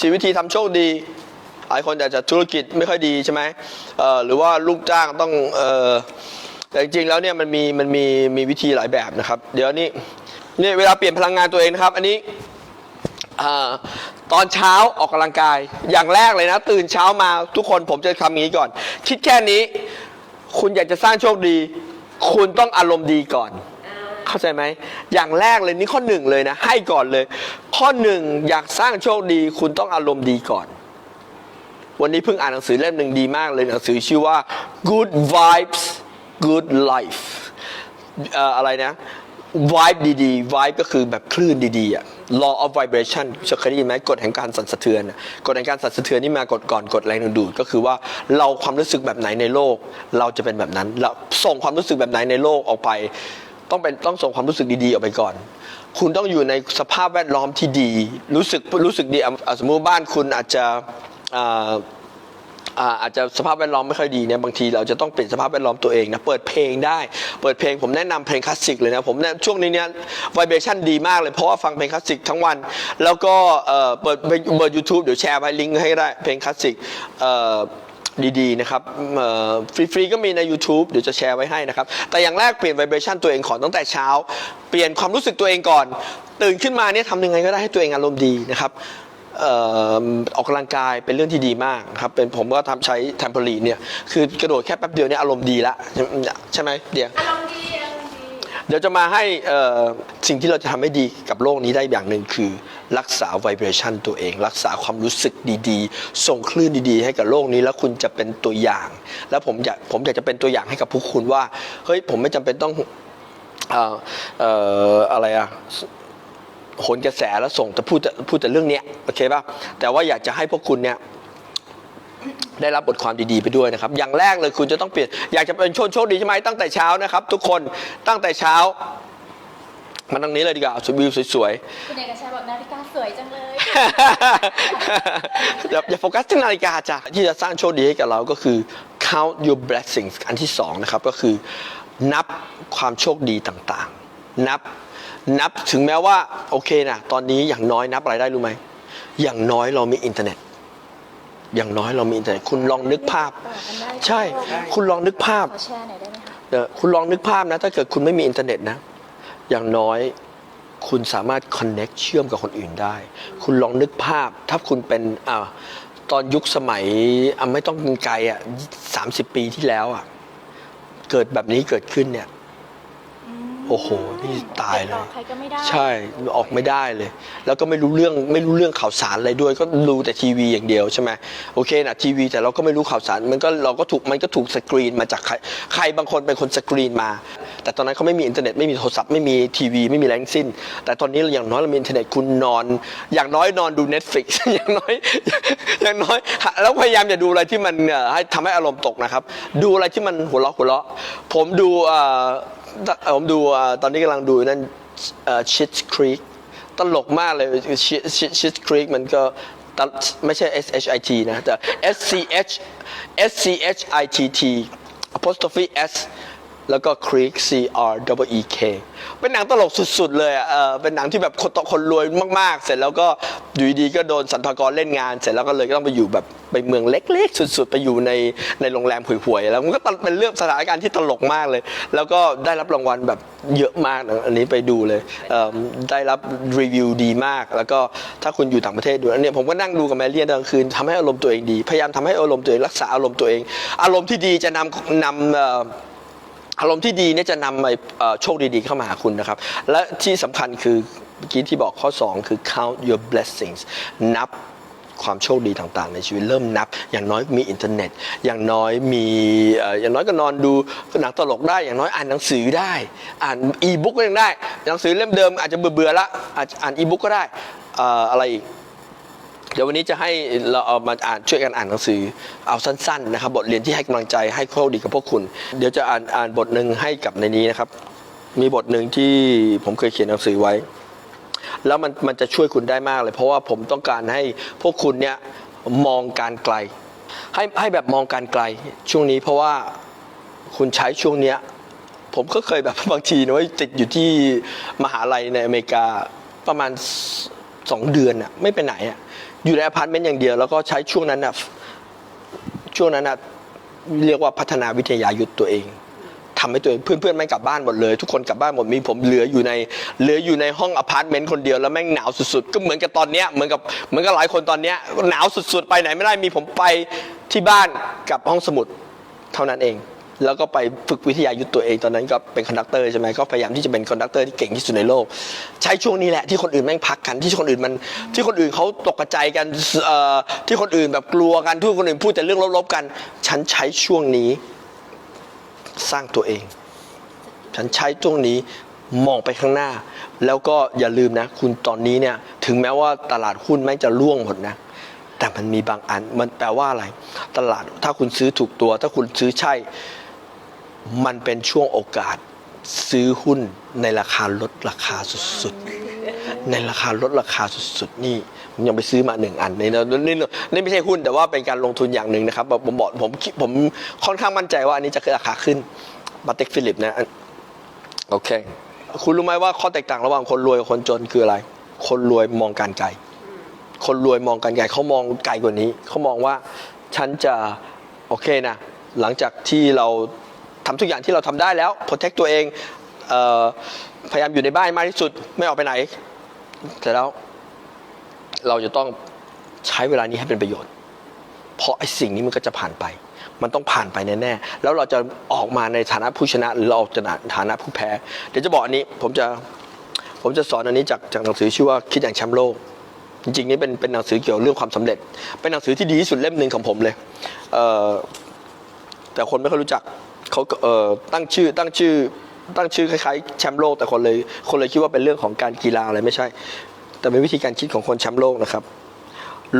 สีวิธีทำโชคดีหลายคนอาจจะธุรกิจไม่ค่อยดีใช่ไหมหรือว่าลูกจ้างต้องออแต่จริงๆแล้วเนี่ยมันมีมันมีมีวิธีหลายแบบนะครับ เดี๋ยวนี้เนี่ยเวลาเปลี่ยนพลังงานตัวเองนะครับ อันนี้อตอนเช้าออกกำลังกายอย่างแรกเลยนะ ตื่นเช้ามาทุกคนผมจะทำอย่างนี้ก่อน คิดแค่นี้ คุณอยากจะสร้างโชคดี คุณต้องอารมณ์ดีก่อน เข้าใจไหม อย่างแรกเลยนี่ข้อหนึ่งเลยนะ ให้ก่อนเลย ข้อหนึ่งอยากสร้างโชคดี คุณต้องอารมณ์ดีก่อน วันนี้เพิ่งอ่านหนังสือเล่มหนึ่งดีมากเลยหนังสือชื่อว่า Good Vibes Good Life เอ่อะไรนะ vibe ดีๆ vibe ก็คือแบบคลื่นดีๆอะ law of vibration เคยได้ยินไหมกฎแห่งการสั่นสะเทือนกฎแห่งการสั่นสะเทือนนี่มากฎก่อนกฎแรงดึงดูดก็คือว่าเราความรู้สึกแบบไหนในโลก เราจะเป็นแบบนั้นเราส่งความรู้สึกแบบไหนในโลกออกไป ต้องเป็นต้องส่งความรู้สึกดีๆออกไปก่อน คุณต้องอยู่ในสภาพแวดล้อมที่ดี รู้สึกรู้สึกดีสมมุติบ้านคุณอาจจะอาจจะสภาพแวดล้อมไม่ค่อยดีเนี่ยบางทีเราจะต้องเปลี่ยนสภาพแวดล้อมตัวเองนะเปิดเพลงได้ เปิดเพลงผมแนะนำเพลงคลาสสิกเลยนะผมเนี่ยช่วงนี้เนี่ยไวเบชั่นดีมากเลยเพราะว่าฟังเพลงคลาสสิกทั้งวัน แล้วก็เปิดเปิดยูทูบเดี๋ยวแชร์ไว้ลิงก์ให้ได้เพลงคลาสสิก ดีๆนะครับฟรีๆก็มีใน YouTube เดี๋ยวจะแชร์ไว้ให้นะครับ แต่อย่างแรกเปลี่ยนไวเบชั่นตัวเองก่อนตั้งแต่เช้า เปลี่ยนความรู้สึกตัวเองก่อน ตื่นขึ้นมาเนี่ยทำยังไงก็ได้ให้ตัวเองอารมณ์ดีนะครับออกกำลังกายเป็นเรื่องที่ดีมากครับเป็นผมก็ทำใช้แทมเพลีนเนี่ยคือกระโดดแค่แป๊บเดียวเนี่ยอารมณ์ดีละใช่ไหมเดียอารมณ์ดี เดี๋ยวจะมาให้สิ่งที่เราจะทำให้ดีกับโลกนี้ได้อย่างหนึ่งคือ รักษาไวเบรชันตัวเอง รักษาความรู้สึกดีๆ ส่งคลื่นดีๆ ให้กับโลกนี้แล้วคุณจะเป็นตัวอย่าง แล้วผมอยากผมอยากจะเป็นตัวอย่างให้กับพวกคุณว่าเฮ้ยผมไม่จำเป็นต้องเอ่อเอ่ออะไรอะโหนกระแสแล้วส่งแต่พูดแต่พูดแต่เรื่องเนี้ยโอเคป่ะแต่ว่าอยากจะให้พวกคุณเนี่ย ได้รับบทความดีๆไปด้วยนะครับ อย่างแรกเลยคุณจะต้องเปลี่ยน อยากจะเป็นโชคโชคดีใช่ไหมตั้งแต่เช้านะครับ ทุกคนตั้งแต่เช้ามาตรงนี้เลยดีกว่าเอาวิวสวยคุณเอกชัยบอกนาฬิกาสวยจังเลยๆอย่าอย่าโฟกัสที่นาฬิกาจ้ะที่จะสร้างโชคดีให้กับเราก็คือ count your blessings อันที่สองนะครับก็คือ นับความโชคดีต่างๆ นับนับถึงแม้ว่า โอเคนะตอนนี้อย่างน้อยนับอะไรได้รู้ไหมอย่างน้อยเรามีอินเทอร์เน็ต อย่างน้อยเรามีอินเทอร์เน็ตคุณลองนึกภาพต่อกันได้ใช่ คุณลองนึกภาพขอแชร์หน่อยได้ไหมคะเดี๋ยวคุณลองนึกภาพนะ ถ้าเกิดคุณไม่มีอินเทอร์เน็ตนะ อย่างน้อยคุณสามารถ connect เชื่อมกับคนอื่นได้ คุณลองนึกภาพ ถ้าคุณเป็นอ่าตอนยุคสมัยอะไม่ต้องไกลอะสามสิบปีที่แล้วอะ เกิดแบบนี้เกิดขึ้นเนี่ย โอ้โห นี่ตายเลติดต่อยใครก็ไม่ได้ ใช่ออกไม่ได้เลย แล้วก็ไม่รู้เรื่องไม่รู้เรื่องข่าวสารอะไรด้วย ก็ดูแต่ทีวีอย่างเดียวใช่ไหมโอเคนะทีวีแต่เราก็ไม่รู้ข่าวสารมันก็เราก็ถูกมันก็ถูกสกรีนมาจากใครใครบางคนเป็นคนสกรีนมา แต่ตอนนั้นเขาไม่มีอินเทอร์เน็ตไม่มีโทรศัพท์ไม่มีทีวีไม่มีอะไรทั้งสิ้น แต่ตอนนี้อย่างน้อยเรามีอินเทอร์เน็ตคุณนอน อย่างน้อยนอนดู Netflix อย่างน้อย อย่างน้อยแล้วพยายามอย่าดูอะไรที่มันเอ่อให้ทำให้อารมณ์ตกนะครับ ดูอะไรที่มันหัวเราะหัวเราะผมดูเอ่อ ผมดูตอนนี้กำลังดูนั่นชิดครีกตลกมากเลยชิดครีกมันก็ไม่ใช่ S H I T นะแต่ S C H S C H I T T apostrophe S แล้วก็ Creek C R W E K เป็นหนังตลกสุดๆ เลยอะเอเป็นหนังที่แบบคนตคนรวยมากๆ เสร็จแล้วก็อยู่ดีๆก็โดนสันพากรเล่นงาน เสร็จแล้วก็เลยก็ต้องไปอยู่แบบไปเมืองเล็กๆ สุดๆ ไปอยู่ในในโรงแรมห่วยๆ แล้วมันก็เป็นเรื่องสถานการณ์ที่ตลกมากเลย แล้วก็ได้รับรางวัลแบบเยอะมากนะอันนี้ไปดูเลยเอิ่มได้รับรีวิวดีมาก แล้วก็ถ้าคุณอยู่ต่างประเทศดูอันนี้ผมก็นั่งดูกับแมรี่ตอนกลางคืนทำให้อารมณ์ตัวเองดี พยายามทำให้อารมณ์ตัวเองรักษาอารมณ์ตัวเอง อารมณ์ที่ดีจะนำนำเอารมณ์ที่ดีเนี่ยจะนำไปโชคดีๆเข้ามาหาคุณนะครับ และที่สำคัญคือเมื่อกี้ที่บอกข้อ 2 คือ count your blessings นับความโชคดีต่างๆ ในชีวิตเริ่มนับ อย่างน้อยมีอินเทอร์เน็ต อย่างน้อยมีอย่างน้อยก็นอนดูหนังตลกได้ อย่างน้อยอ่านหนังสือได้ อ่านอีบุ๊กก็ยังได้หนังสือเล่มเดิมอาจจะเบื่อๆละอาจจะอ่านอีบุ๊กก็ได้เอ่ออะไรอีก เดี๋ยววันนี้จะให้เราเอามาอ่านช่วยกันอ่านหนังสือเอาสั้นๆนะครับ บทเรียนที่ให้กำลังใจให้โชคดีกับพวกคุณ เดี๋ยวจะอ่านอ่านบทหนึ่งให้กับในนี้นะครับ มีบทหนึ่งที่ผมเคยเขียนหนังสือไว้ แล้วมันมันจะช่วยคุณได้มากเลย เพราะว่าผมต้องการให้พวกคุณเนี่ยมองการไกล ให้ให้แบบมองการไกล ช่วงนี้เพราะว่าคุณใช้ช่วงเนี้ยผมก็เคยแบบบางทีนะว่าติดอยู่ที่มหาลัยในอเมริกาประมาณสสองเดือนอะไม่ไปไหนอะ อยู่ในอพาร์ตเมนต์อย่างเดียว แล้วก็ใช้ช่วงนั้นนะช่วงนั้นนะเรียกว่าพัฒนาวิทยายุทธตัวเองทำให้ตัวเองเพื่อนๆไม่งกลับบ้านหมดเลย ทุกคนกลับบ้านหมดมีผมเหลืออยู่ในเหลืออยู่ในห้องอพาร์ตเมนต์คนเดียวแล้วแม่งหนาวสุดๆ ก็เหมือนกับตอนเนี้ยเหมือนกับเหมือนกับหลายคนตอนเนี้ยหนาวสุดๆ ไปไหนไม่ได้มีผมไปที่บ้านกับห้องสมุดเท่านั้นเอง แล้วก็ไปฝึกวิทยายุทธตัวเองตอนนั้นก็เป็นคอนดักเตอร์ใช่ไหมก็พยายามที่จะเป็นคอนดักเตอร์ที่เก่งที่สุดในโลก ใช้ช่วงนี้แหละที่คนอื่นแม่งพักกันที่คนอื่นมันที่คนอื่นเขาตกกระจกันที่คนอื่นแบบกลัวกันที่คนอื่นพูดแต่เรื่องลบๆกัน ฉันใช้ช่วงนี้สร้างตัวเอง ฉันใช้ช่วงนี้มองไปข้างหน้า แล้วก็อย่าลืมนะ คุณตอนนี้เนี่ยถึงแม้ว่าตลาดหุ้นแม่งจะร่วงหมดนะแต่มันมีบางอันมันแปลว่าอะไร ตลาดถ้าคุณซื้อถูกตัว ถ้าคุณซื้อใช่ มันเป็นช่วงโอกาสซื้อหุ้นในราคาลดราคาสุดๆ ในราคาลดราคาสุดๆ นี่ผมยังไปซื้อมาหนึ่งอันนี่นะนี่นี่ไม่ใช่หุ้นแต่ว่าเป็นการลงทุนอย่างหนึ่งนะครับผมบอกผมคิดผมค่อนข้างมั่นใจว่าอันนี้จะราคาขึ้นบัตเต็กฟิลิปนะโอเค คุณรู้ไหมว่าข้อแตกต่างระหว่างคนรวยกับคนจนคืออะไร คนรวยมองการไกล คนรวยมองการไกลเขามองไกลกว่านี้ เขามองว่าฉันจะโอเคนะ หลังจากที่เรา ทำทุกอย่างที่เราทำได้แล้ว protect ตัวเองเออพยายามอยู่ในบ้านมากที่สุดไม่ออกไปไหนแต่แล้วเราจะต้องใช้เวลานี้ให้เป็นประโยชน์ เพราะไอ้สิ่งนี้มันก็จะผ่านไป มันต้องผ่านไปแน่ๆแล้วเราจะออกมาในฐานะผู้ชนะหรือเราออกจากฐานะผู้แพ้ เดี๋ยวจะบอกอันนี้ผมจะผมจะสอนอันนี้จากจากหนังสือชื่อว่าคิดอย่างแชมป์โลก จริงๆนี่เป็นเป็นหนังสือเกี่ยวกับเรื่องความสำเร็จ เป็นหนังสือที่ดีที่สุดเล่มหนึ่งของผมเลยเแต่คนไม่ค่อยรู้จัก เขาก็เอ่อตั้งชื่อตั้งชื่อตั้งชื่อคล้ายๆแชมป์โลกแต่คนเลยคนเลยคิดว่าเป็นเรื่องของการกีฬาอะไรไม่ใช่ แต่เป็นวิธีการคิดของคนแชมป์โลกนะครับ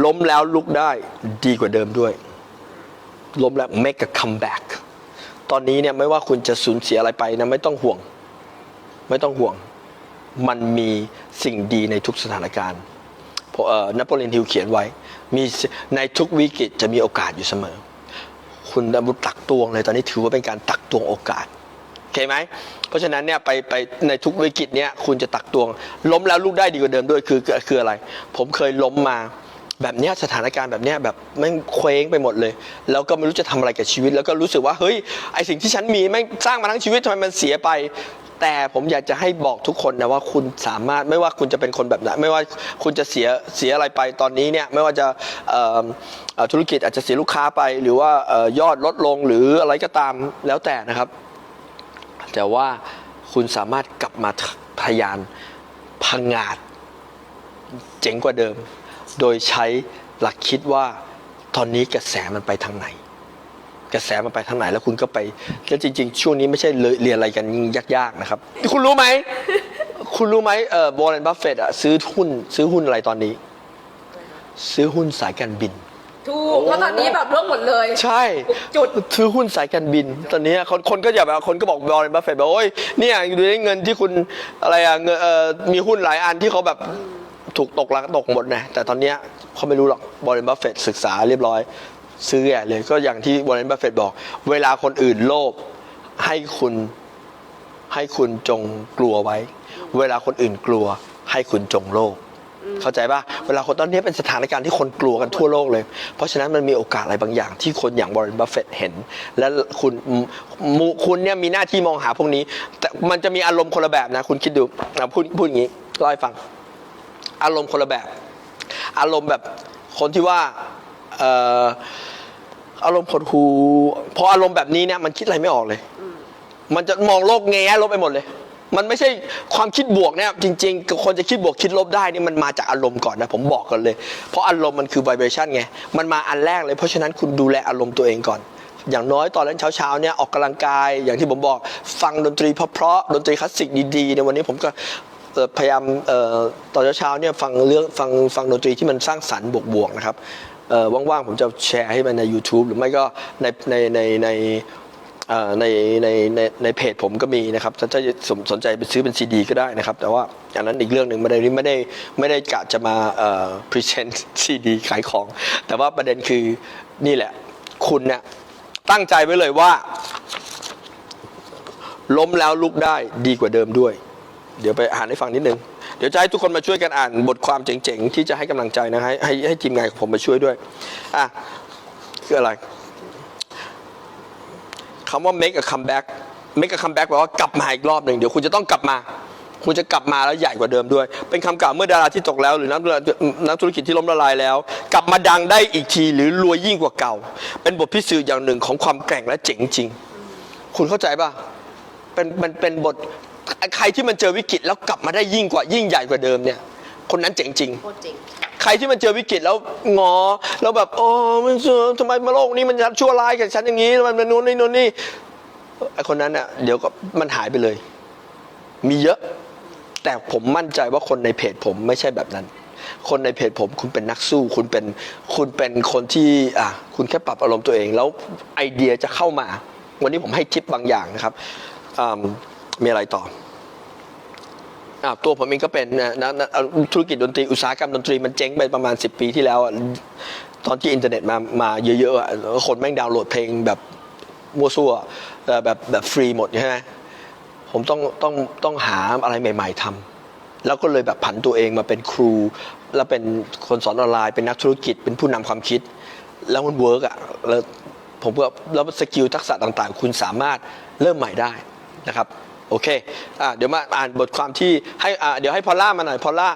ล้มแล้วลุกได้ดีกว่าเดิมด้วย ล้มแล้ว make a comeback ตอนนี้เนี่ยไม่ว่าคุณจะสูญเสียอะไรไปนะไม่ต้องห่วง ไม่ต้องห่วง มันมีสิ่งดีในทุกสถานการณ์เพราะนโปเลียนฮิลเขียนไว้ มีในทุกวิกฤตจะมีโอกาสอยู่เสมอ คุณดำบุตักตวงเลยตอนนี้ถือว่าเป็นการตักตวงโอกาสโอเคไหมเพราะฉะนั้นเนี่ยไปไปในทุกวิกฤตเนี่ยคุณจะตักตวง ล้มแล้วลุกได้ดีกว่าเดิมด้วยคือคืออะไร ผมเคยล้มมา แบบเนี้ยสถานการณ์แบบเนี้ยแบบแม่งเคว้งไปหมดเลย แล้วก็ไม่รู้จะทำอะไรกับชีวิต แล้วก็รู้สึกว่าเฮ้ยไอสิ่งที่ฉันมีแม่งสร้างมาทั้งชีวิตทำไมมันเสียไป แต่ผมอยากจะให้บอกทุกคนนะว่าคุณสามารถไม่ว่าคุณจะเป็นคนแบบไหนไม่ว่าคุณจะเสียเสียอะไรไปตอนนี้เนี่ยไม่ว่าจะธุรกิจอาจจะเสียลูกค้าไป หรือว่าออยอดลดลงหรืออะไรก็ตามแล้วแต่นะครับ แต่ว่าคุณสามารถกลับมาทยานพังงาดเจ๋งกว่าเดิม โดยใช้หลักคิดว่าตอนนี้กระแสมันไปทางไหน กระแสมันไปทางไหนแล้วคุณก็ไปแล้วจริง ๆ ช่วงนี้ไม่ใช่เลยเรียนอะไรกันยากๆนะครับ คุณรู้ไหม คุณรู้ไหมเอ่อบอลเลนบัฟเฟตอะซื้อหุ้นซื้อหุ้นอะไรตอนนี้ ซื้อหุ้นสายการบิน ถูกเพราะตอนนี้แบบร่วงหมดเลยใช่จุดซื้อหุ้นสายการบิน ตอนนี้คนคนก็อย่าแบบคนก็บอกบอลบัฟเฟตบอกโอ้ยเนี่ยอยู่ในเงินที่คุณอะไรอะเงินเอ่อมีหุ้นหลายอันที่เขาแบบ ถูกตกลังตกหมดนะ แต่ตอนเนี้ยเขาไม่รู้หรอกบอลบัฟเฟตศึกษาเรียบร้อย ซื้อแย่เลยก็อย่างที่บอลบัฟเฟตบอก เวลาคนอื่นโลภให้คุณให้คุณจงกลัวไว้ เวลาคนอื่นกลัว ให้คุณจงโลภเข้าใจป่ะเวลาคนตอนนี้เป็นสถานการณ์ที่คนกลัวกันทั่วโลกเลย เพราะฉะนั้นมันมีโอกาสอะไรบางอย่าง ที่คนอย่างบร r นบัฟเฟตเห็น และคุณมูคุณเนี่ยมีหน้าที่มองหาพวกนี้ แต่มันจะมีอารมณ์คนละแบบนะ คุณคิดดูนะพูดพูดอย่างนี้เล่าให้ฟัง อารมณ์คนละแบบ อารมณ์แบบคนที่ว่าอารมณ์หดหูพออารมณ์แบบนี้เนี่ยมันคิดอะไรไม่ออกเลย มันจะมองโลกแง่ลบไปหมดเลย มันไม่ใช่ความคิดบวกเนี่ยจริงๆ คนจะคิดบวกคิดลบได้นี่มันมาจากอารมณ์ก่อนนะผมบอกกันเลย เพราะอารมณ์มันคือไวเบรชันไงมันมาอันแรกเลยเพราะฉะนั้นคุณดูแลอารมณ์ตัวเองก่อนอย่างน้อยตอนเล่นเช้าๆเนี่ยออกกำลังกายอย่างที่ผมบอกฟังดนตรีเพราะๆดนตรีคลาสสิกดีๆในวันนี้ผมก็ พยายามตอนเช้าๆเนี่ยฟังเรื่องฟังฟังดนตรีที่มันสร้างสรรค์บวกๆนะครับว่างๆผมจะแชร์ให้มันใน YouTube หรือไม่ก็ในในในในในในในในเพจผมก็มีนะครับถ้าจะสนใจไปซื้อเป็นซีดีก็ได้นะครับ แต่ว่าอันนั้นอีกเรื่องหนึ่งไม่ได้ไม่ได้ไม่ได้กะจะมาเอ่อพรีเซนต์ซีดีขายของ แต่ว่าประเด็นคือนี่แหละ คุณเนี่ยตั้งใจไว้เลยว่า ล้มแล้วลุกได้ดีกว่าเดิมด้วย เดี๋ยวไปอ่านให้ฟังนิดนึง เดี๋ยวจะให้ทุกคนมาช่วยกันอ่านบทความเจ๋งๆ ที่จะให้กำลังใจนะให้ให้ให้ทีมงานของผมมาช่วยด้วย อะ คืออะไรคำว่า make a comeback make a comeback แปลว่ากลับมาอีกรอบหนึ่งเดี๋ยวคุณจะต้องกลับมา คุณจะกลับมาแล้วใหญ่กว่าเดิมด้วย เป็นคำกล่าวเมื่อดาราที่ตกแล้ว หรือนักนักธุรกิจที่ล้มละลายแล้ว กลับมาดังได้อีกทีหรือรวยยิ่งกว่าเก่า เป็นบทพิสูจน์อย่างหนึ่งของความแกร่งและเจ๋งจริง คุณเข้าใจป่ะเป็นมันเป็นบท ใครที่มันเจอวิกฤตแล้วกลับมาได้ยิ่งกว่ายิ่งใหญ่กว่าเดิมเนี่ย คนนั้นเจ๋งจริง โคตรจริงใครที่มันเจอวิกฤตแล้วงอ แล้วแบบโอ้มันเจอทำไมมาโลกนี้มันชั่วร้ายกับฉันอย่างนี้มันมันนู้นนี่นู้นนี่ไอคนนั้นอะเดี๋ยวก็มันหายไปเลย มีเยอะ แต่ผมมั่นใจว่าคนในเพจผมไม่ใช่แบบนั้น คนในเพจผมคุณเป็นนักสู้ คุณเป็นคุณเป็นคนที่อะคุณแค่ปรับอารมณ์ตัวเอง แล้วไอเดียจะเข้ามา วันนี้ผมให้ทิปบางอย่างนะครับอ่ามีอะไรต่อ อ่าตัวผมเองก็เป็นนะนะนะเอาธุรกิจดนตรีอุตสาหกรรมดนตรีมันเจ๊งไปประมาณ 10 ปีที่แล้วอะตอนที่อินเทอร์เน็ตมามาเยอะๆอะคนแม่งดาวน์โหลดเพลงแบบมั่วซั่วเอ่อแบบแบบฟรีหมดใช่ไหมผมต้องต้องต้องหาอะไรใหม่ ๆทำแล้วก็เลยแบบผันตัวเองมาเป็นครู แล้วเป็นคนสอนออนไลน์เป็นนักธุรกิจเป็นผู้นำความคิด แล้วมันเวิร์กอะแล้วผมก็แล้วสกิลทักษะต่างๆ คุณสามารถเริ่มใหม่ได้นะครับ โอเคอะเดี๋ยวมาอ่านบทความที่ให้อ่าเดี๋ยวให้พอลล่ามาหน่อยพอลล่า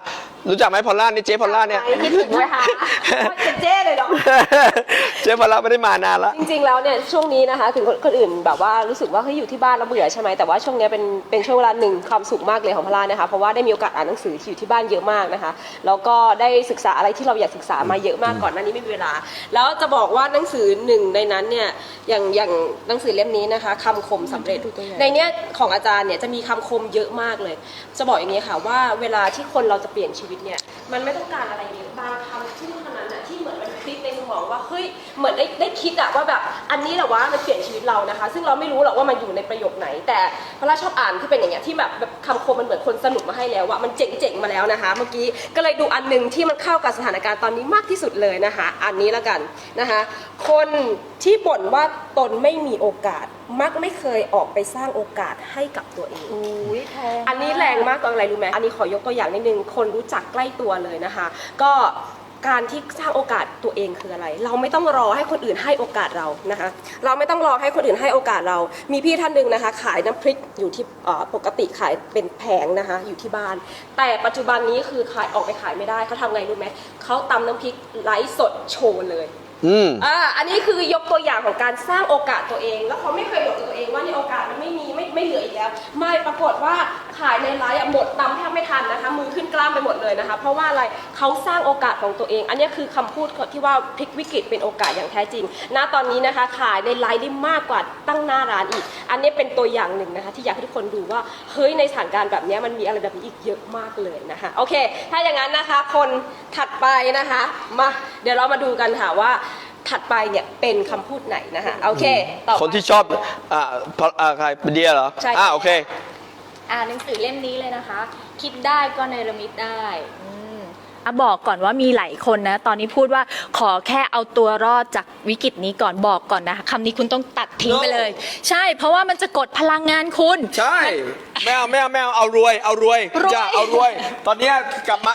รู้จักไหมพอลล่านี่เจ๊พอลล่าเนี่ยคิดถึงไหมคะว่าเป็นเจ้เลยเหรอ เจ๊พอลล่าไม่ได้มานานละ จริงๆ แล้วเนี่ยช่วงนี้นะคะถึงคนคนอื่นแบบว่ารู้สึกว่าเฮ้ยอยู่ที่บ้านแล้วเบื่อใช่ไหมแต่ว่าช่วงเนี้ยเป็นเป็นช่วงเวลาหนึ่งความสุขมากเลยของพลานะคะเพราะว่าได้มีโอกาสอ่านหนังสือที่อยู่ที่บ้านเยอะมากนะคะแล้วก็ได้ศึกษาอะไรที่เราอยากศึกษามาเยอะมากก่อนหน้านี้ไม่มีเวลา แล้วจะบอกว่าหนังสือหนึ่งในนั้นเนี่ยอย่างอย่างหนังสือเล่มนี้นะคะคำคมสำเร็จ ในเนี้ยของอาจารย์เนี่ยจะมีคำคมเยอะมากเลย จะบอกอย่างนี้ค่ะว่าเวลาที่คนเราจะเปลี่ยนชีวิตวิตเนี่ยมันไม่ต้องการอะไรเยอะบางคำที่ เฮ้ยเหมือนได้ได้คิดอะว่าแบบอันนี้แหละว่ามันเปลี่ยนชีวิตเรานะคะ ซึ่งเราไม่รู้หรอกว่ามันอยู่ในประโยคไหน แต่พระราชชอบอ่านที่เป็นอย่างเงี้ยที่แบบแบบคำคมมันเหมือนคนสรุปมาให้แล้วว่ามันเจ๋งๆมาแล้วนะคะ เมื่อกี้ก็เลยดูอันหนึงที่มันเข้ากับสถานการณ์ตอนนี้มากที่สุดเลยนะคะ อันนี้แล้วกันนะคะ คนที่บ่นว่าตนไม่มีโอกาส มักไม่เคยออกไปสร้างโอกาสให้กับตัวเอง อุ้ยแพงอันนี้แรงมากตอนอะไรรู้ไหมอันนี้ขอยกตัวอย่างนิดนึง คนรู้จักใกล้ตัวเลยนะคะ ก็ การที่สร้างโอกาสตัวเองคืออะไร เราไม่ต้องรอให้คนอื่นให้โอกาสเรานะคะ เราไม่ต้องรอให้คนอื่นให้โอกาสเรา มีพี่ท่านหนึ่งนะคะ ขายน้ำพริกอยู่ที่ปกติขายเป็นแผงนะคะ อยู่ที่บ้าน แต่ปัจจุบันนี้คือขายออกไปขายไม่ได้เขาทำไงรู้ไหมเขาตำน้ำพริกไลฟ์สดโชว์เลย อืม อ่าอันนี้คือยกตัวอย่างของการสร้างโอกาสตัวเอง แล้วเขาไม่เคยบอกตัวเองว่านี่โอกาสมันไม่มีไม่ไม่เหลืออีกแล้ว ไม่ปรากฏว่าขายในไลฟ์อะหมดตำแทบไม่ทันนะคะมือขึ้นกล้ามไปหมดเลยนะคะ เพราะว่าอะไรเขาสร้างโอกาสของตัวเอง อันนี้คือคำพูดที่ว่าพลิกวิกฤตเป็นโอกาสอย่างแท้จริง ณตอนนี้นะคะ ขายในไลฟ์ได้มากกว่าตั้งหน้าร้านอีก อันนี้เป็นตัวอย่างหนึ่งนะคะ ที่อยากให้ทุกคนดูว่าเฮ้ยในสถานการณ์แบบนี้มันมีอะไรแบบนี้อีกเยอะมากเลยนะคะโอเค ถ้าอย่างนั้นนะคะ คนถัดไปนะคะมาเดี๋ยวเรามาดูกันค่ะว่า ถัดไปเนี่ยเป็นคำพูดไหนนะคะโอเคต่อไปคนที่ชอบอ่าพออ่าใครเดียเหรอใช่อ่าโอเค อ่านหนังสือเล่มนี้เลยนะคะ คิดได้ก็เนรมิตได้อืม อะบอกก่อนว่ามีหลายคนนะ ตอนนี้พูดว่าขอแค่เอาตัวรอดจากวิกฤตนี้ก่อนบอกก่อนนะคะคำนี้คุณต้องตัดทิ้งไปเลย ใช่ เพราะว่ามันจะกดพลังงานคุณ ใช่ไม่เอาไม่เอาไม่เอาเอารวย เอารวยรวย จะเอารวย ตอนเนี้ยกลับมา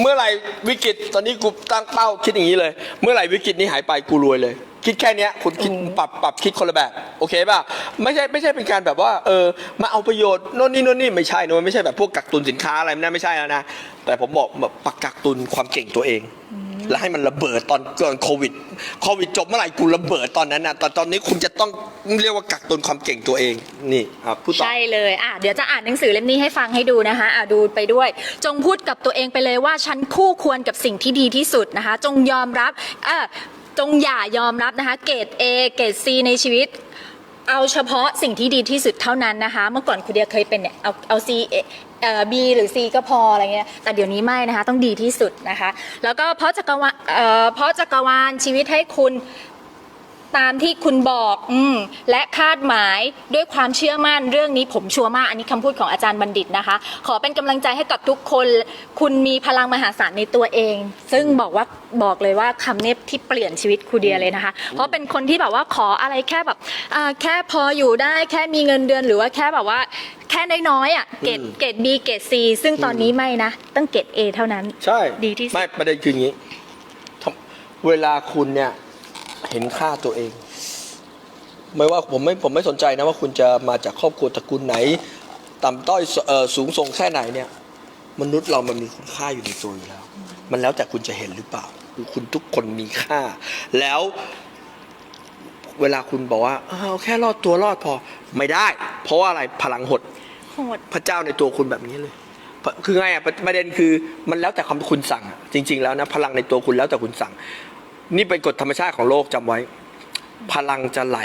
เมื่อไหร่วิกฤต ตอนนี้กูตั้งเป้าคิดอย่างนี้เลย เมื่อไหร่วิกฤตนี้หายไปกูรวยเลย คิดแค่เนี้ยคุณคิดปรับปรับคิดคนละแบบโอเคป่ะไม่ใช่ไม่ใช่เป็นการแบบว่าเออมาเอาประโยชน์โน่นนี่โน่นนี่ไม่ใช่นะมันไม่ใช่แบบพวกกักตุนสินค้าอะไรนั่นไม่ใช่แล้วนะแต่ผมบอกแบบปักกักตุนความเก่งตัวเอง แล้วให้มันระเบิดตอนก่อนโควิดโควิดจบเมื่อไหร่กูระเบิดตอนนั้นนะแต่ตอนนี้คุณจะต้องเรียกว่ากักตุนความเก่งตัวเองนี่อะพูดต่อ ใช่เลยอะเดี๋ยวจะอ่านหนังสือเล่มนี้ให้ฟังให้ดูนะคะอะดูไปด้วย จงพูดกับตัวเองไปเลยว่าฉันคู่ควรกับสิ่งที่ดีที่สุดนะคะ จงยอมรับเออ จงอย่ายอมรับนะคะ เกรด A เกรด C ในชีวิต เอาเฉพาะสิ่งที่ดีที่สุดเท่านั้นนะคะ เมื่อก่อนคุณเดียเคยเป็นเนี่ยเอาเอา C เอ่อ B หรือ C ก็พออะไรเงี้ย แต่เดี๋ยวนี้ไม่นะคะ ต้องดีที่สุดนะคะ แล้วก็เพราะจักรวาลเอ่อเพราะจักรวาลชีวิตให้คุณ ตามที่คุณบอกอืมและคาดหมายด้วยความเชื่อมั่นเรื่องนี้ผมชัวร์มากอันนี้คำพูดของอาจารย์บัณฑิตนะคะ ขอเป็นกำลังใจให้กับทุกคน คุณมีพลังมหาศาลในตัวเอง ซึ่งบอกว่าบอกเลยว่าคำเนี้ยที่เปลี่ยนชีวิตครูเดียเลยนะคะ เพราะเป็นคนที่แบบว่าขออะไรแค่แบบอ่าแค่พออยู่ได้แค่มีเงินเดือนหรือว่าแค่แบบว่าแค่น้อยๆอะเกรดอืมเกรด B เกรด C ซึ่งตอนนี้ไม่นะต้องเกรด A เท่านั้น ใช่ดีที่สุด ไม่ประเด็นคืออย่างนี้ทำเวลาคุณเนี่ย เห็นค่าตัวเอง ไม่ว่าผมไม่ผมไม่สนใจนะว่าคุณจะมาจากครอบครัวตระกูลไหน ต่ำต้อยเอ่อสูงส่งแค่ไหนเนี่ย มนุษย์เรามันมีคุณค่าอยู่ในตัวอยู่แล้ว มันแล้วแต่คุณจะเห็นหรือเปล่าคือคุณทุกคนมีค่า แล้วเวลาคุณบอกว่าอ้าวแค่รอดตัวรอดพอไม่ได้ เพราะว่าอะไรพลังหดโหดพระเจ้าในตัวคุณแบบนี้เลย คือไงอะประประเด็นคือมันแล้วแต่คำคุณสั่งอะจริง ๆ แล้วนะพลังในตัวคุณแล้วแต่คุณสั่ง นี่เป็นกฎธรรมชาติของโลกจำไว้ พลังจะไหล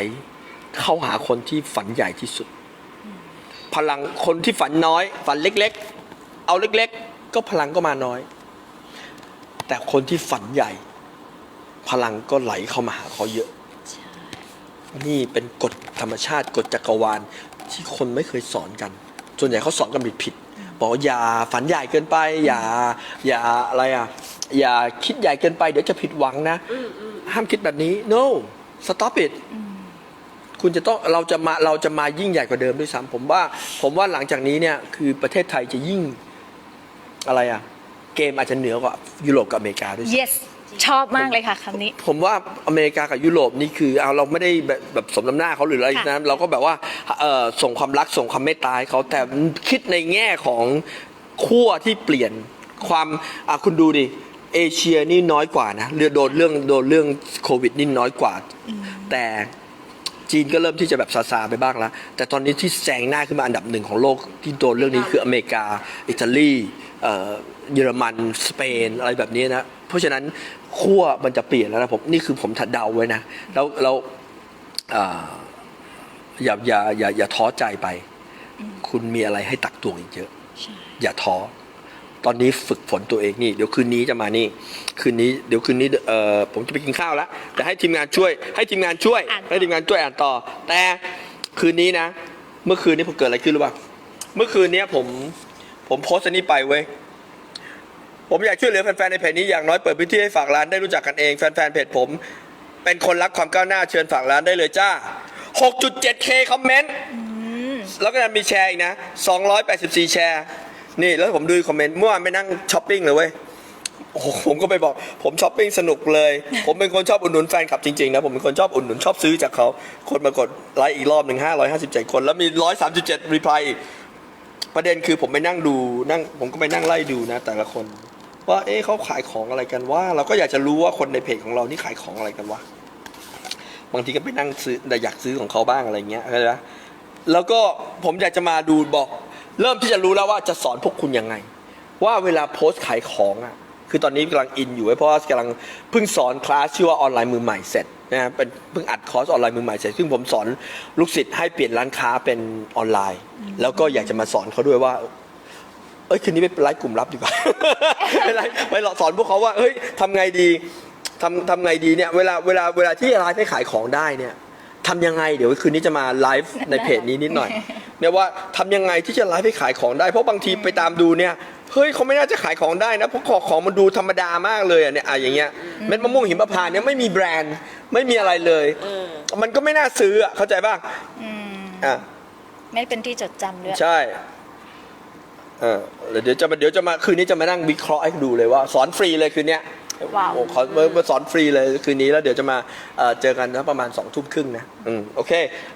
เข้าหาคนที่ฝันใหญ่ที่สุด พลังคนที่ฝันน้อย ฝันเล็ก ๆ เอาเล็ก ๆ ก็พลังก็มาน้อย แต่คนที่ฝันใหญ่ พลังก็ไหลเข้ามาหาเขาเยอะ นี่เป็นกฎธรรมชาติกฎจักรวาลที่คนไม่เคยสอนกัน ส่วนใหญ่เขาสอนกันผิดผิดบอกอย่าฝันใหญ่เกินไป อย่า อย่าอะไรอะ อย่าคิดใหญ่เกินไปเดี๋ยวจะผิดหวังนะห้ามคิดแบบนี้ no stop it คุณจะต้องเราจะมาเราจะมายิ่งใหญ่กว่าเดิมด้วยซ้ำผมว่า ผมว่าหลังจากนี้เนี่ยคือประเทศไทยจะยิ่งอะไรอะเกมอาจจะเหนือกว่ายุโรปกับอเมริกาด้วยซ้ำ yes ชอบมากเลยค่ะคำนี้ ผมว่าอเมริกากับยุโรปนี่คือเอาเราไม่ได้แบบแบบสมน้ำหน้าเขาหรืออะไรค่ะนะเราก็แบบว่าเอ่อส่งความรักส่งความเมตตาให้เขาแต่คิดในแง่ของขั้วที่เปลี่ยนความอะคุณดูดิ เอเชียนี่น้อยกว่านะเรื่องโดนเรื่องโดนเรื่องโควิดนี่น้อยกว่า แต่จีนก็เริ่มที่จะแบบซาซาไปบ้างแล้ว แต่ตอนนี้ที่แซงหน้าขึ้นมาอันดับหนึ่งของโลกที่โดนเรื่องนี้คืออเมริกา อิตาลีเอ่อเยอรมัน สเปน อะไรแบบนี้นะ เพราะฉะนั้นขั้วมันจะเปลี่ยนแล้วนะผม นี่คือผมถัดเดาไว้นะ แล้วแล้วเอ่ออย่าอย่าอย่าอย่าท้อใจไป คุณมีอะไรให้ตักตวงอีกเยอะ อย่าท้อ ตอนนี้ฝึกฝนตัวเองนี่ เดี๋ยวคืนนี้จะมานี่ คืนนี้เดี๋ยวคืนนี้เอ่อผมจะไปกินข้าวแล้วแต่ให้ทีมงานช่วย ให้ทีมงานช่วย อ่านต่อ ให้ทีมงานช่วยอ่านต่อ แต่คืนนี้นะ เมื่อคืนนี้ผมเกิดอะไรขึ้นรู้ป่ะเมื่อคืนเนี้ยผมผมโพสต์อันนี้ไปเว้ย ผมอยากช่วยเหลือแฟนๆในเพจนี้อย่างน้อยเปิดพื้นที่ให้ฝากร้านได้รู้จักกันเองแฟนๆเพจผม เป็นคนรักความก้าวหน้าเชิญฝากร้านได้เลยจ้า 6.7k คอมเมนต์ แล้วก็ยังมีแชร์อีกนะ 284 แชร์ นี่แล้วผมดูคอมเมนต์เมื่อวานไปนั่งช้อปปิ้งเลยเว้ย โอ้โหผมก็ไปบอก ผมช้อปปิ้งสนุกเลย ผมเป็นคนชอบอุดหนุนแฟนคลับจริงๆนะ ผมเป็นคนชอบอุดหนุนชอบซื้อจากเขา คนมากดไลค์อีกรอบหนึ่ง557 คน แล้วมี 137 รีプライอีก ประเด็นคือผมไปนั่งดูนั่งผมก็ไปนั่งไล่ดูนะ แต่ละคน ว่าเอ๊ะเขาขายของอะไรกันว่า เราก็อยากจะรู้ว่าคนในเพจของเรานี่ขายของอะไรกันวะ บางทีก็ไปนั่งซื้อแต่อยากซื้อของเขาบ้างอะไรเงี้ยเข้าใจปะแล้วก็ผมอยากจะมาดูบอก เริ่มที่จะรู้แล้วว่าจะสอนพวกคุณยังไง ว่าเวลาโพสต์ขายของอะคือตอนนี้กำลังอินอยู่เว้เพราะว่ากำลังเพิ่งสอนคลาสชื่อว่าออนไลน์มือใหม่เสร็จนะฮะเป็นเพิ่งอัดคอร์สออนไลน์มือใหม่เสร็จซึ่งผมสอนลูกศิษย์ให้เปลี่ยนร้านค้าเป็นออนไลน์ แล้วก็อยากจะมาสอนเขาด้วยว่าเอ้ยคืนนี้ไปไลฟ์กลุ่มลับดีกว่าไปไลฟ์ไปสอนพวกเขาว่าเฮ้ยทำไงดีทำทำไงดีเนี่ยเวลาเวลาเวลาที่ไลฟ์ให้ขายของได้เนี่ยทำยังไงเดี๋ยวคืนนี้จะมาไลฟ์ในเพจนี้นิดหน่อย เนี่ยว่าทำยังไงที่จะไลฟ์ให้ขายของได้ เพราะบางทีไปตามดูเนี่ยเฮ้ยเขาไม่น่าจะขายของได้นะเพราะของของมันดูธรรมดามากเลยอะเนี่ยอะอย่างเงี้ยเม็ดมะม่วงหิมพานต์เนี่ยไม่มีแบรนด์ไม่มีอะไรเลยมันก็ไม่น่าซื้ออะเข้าใจป่ะอืมอะ ไม่เป็นที่จดจำด้วย ใช่เออเดี๋ยวจะมาเดี๋ยวจะมาคืนนี้จะมานั่งวิเคราะห์ให้ดูเลยว่าสอนฟรีเลยคืนเนี้ยว้าว โอ้ขอมามาสอนฟรีเลยคืนนี้แล้วเดี๋ยวจะมาเอ่อเจอกันนะประมาณสองทุ่มครึ่งนะอืมโอเค